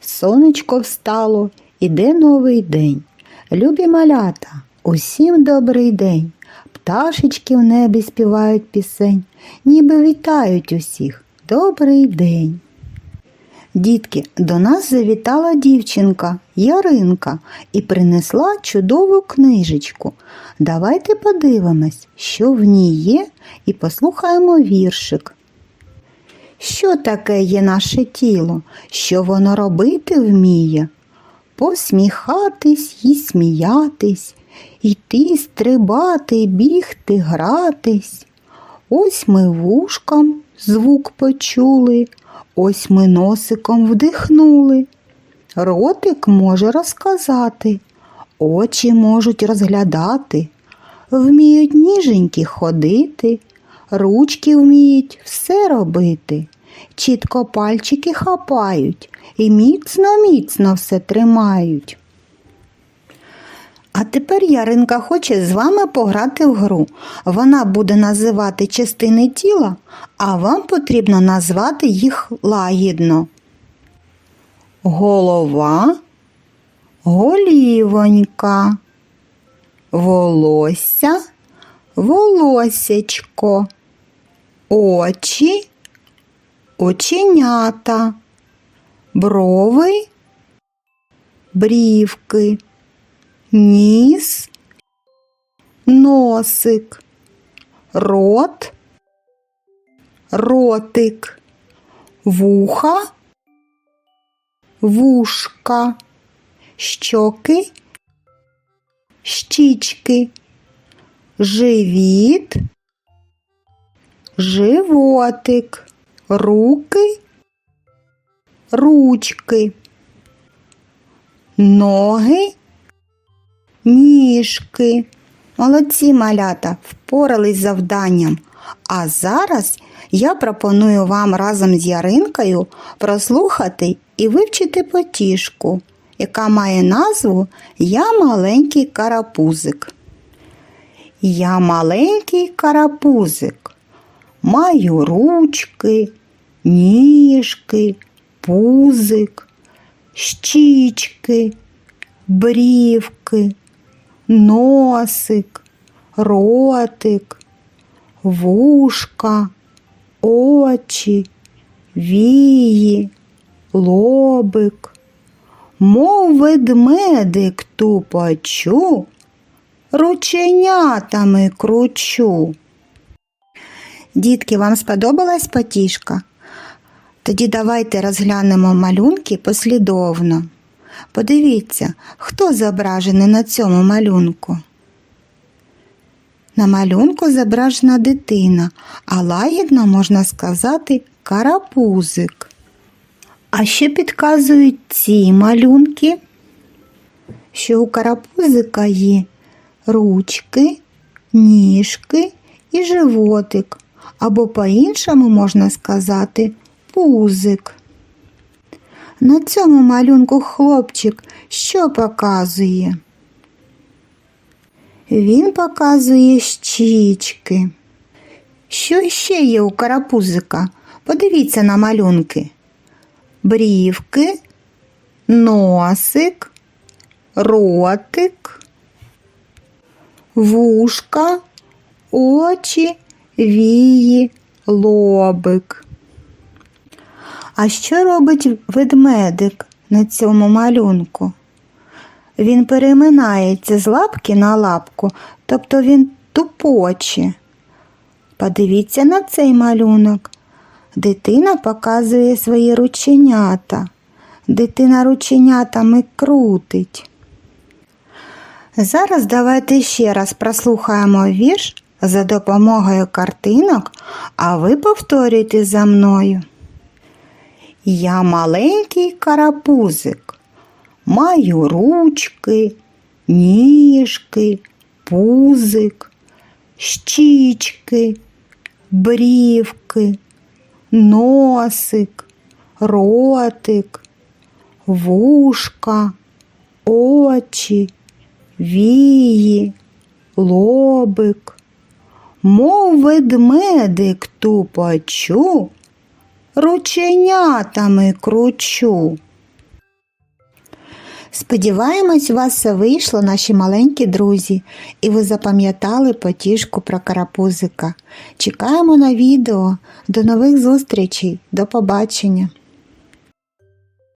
Сонечко встало, іде новий день. Любі малята, усім добрий день. Пташечки в небі співають пісень, ніби вітають усіх. Добрий день. Дітки, до нас завітала дівчинка Яринка і принесла чудову книжечку. Давайте подивимось, що в ній є, і послухаємо віршик. Що таке є наше тіло? Що воно робити вміє? Посміхатись і сміятись, йти, стрибати, бігти, гратись. Ось ми вушком звук почули, ось ми носиком вдихнули. Ротик може розказати, очі можуть розглядати, вміють ніженькі ходити, ручки вміють все робити, чітко пальчики хапають і міцно-міцно все тримають. А тепер Яринка хоче з вами пограти в гру. Вона буде називати частини тіла, а вам потрібно назвати їх лагідно. Голова, голівонька, волосся, волосечко, очі, оченята, брови, брівки ніс, носик, рот, ротик, вуха, вушка, щоки, щічки, живіт, животик, руки, ручки, ноги, ніжки. Молодці малята впорались з завданням. А зараз я пропоную вам разом з Яринкою прослухати і вивчити потішку, яка має назву Я маленький карапузик. Я маленький карапузик. Маю ручки, ніжки, пузик, щічки, брівки, носик, ротик, вушка, очі, вії, лобик, мов ведмедик тупочу, рученятами кручу. Дітки, вам сподобалась потішка? Тоді давайте розглянемо малюнки послідовно. Подивіться, хто зображений на цьому малюнку. На малюнку зображена дитина, а лагідно можна сказати карапузик. А що підказують ці малюнки? Що у карапузика є ручки, ніжки і животик, або по-іншому можна сказати пузик. На цьому малюнку хлопчик що показує? Він показує щічки. Що ще є у карапузика? Подивіться на малюнки. Брівки, носик, ротик, вушка, очі, вії, лобик. А що робить ведмедик на цьому малюнку? Він переминається з лапки на лапку, тобто він тупоче. Подивіться на цей малюнок. Дитина показує свої рученята. Дитина рученятами крутить. Зараз давайте ще раз прослухаємо вірш за допомогою картинок, а ви повторюйте за мною. Я маленький карапузик, маю ручки, ніжки, пузик, щічки, брівки, носик, ротик, вушка, очі, вії, лобик, мов ведмедик тупочу рученятами кручу. Сподіваємось, у вас все вийшло, наші маленькі друзі, і ви запам'ятали потішку про карапузика. Чекаємо на відео. До нових зустрічей, до побачення!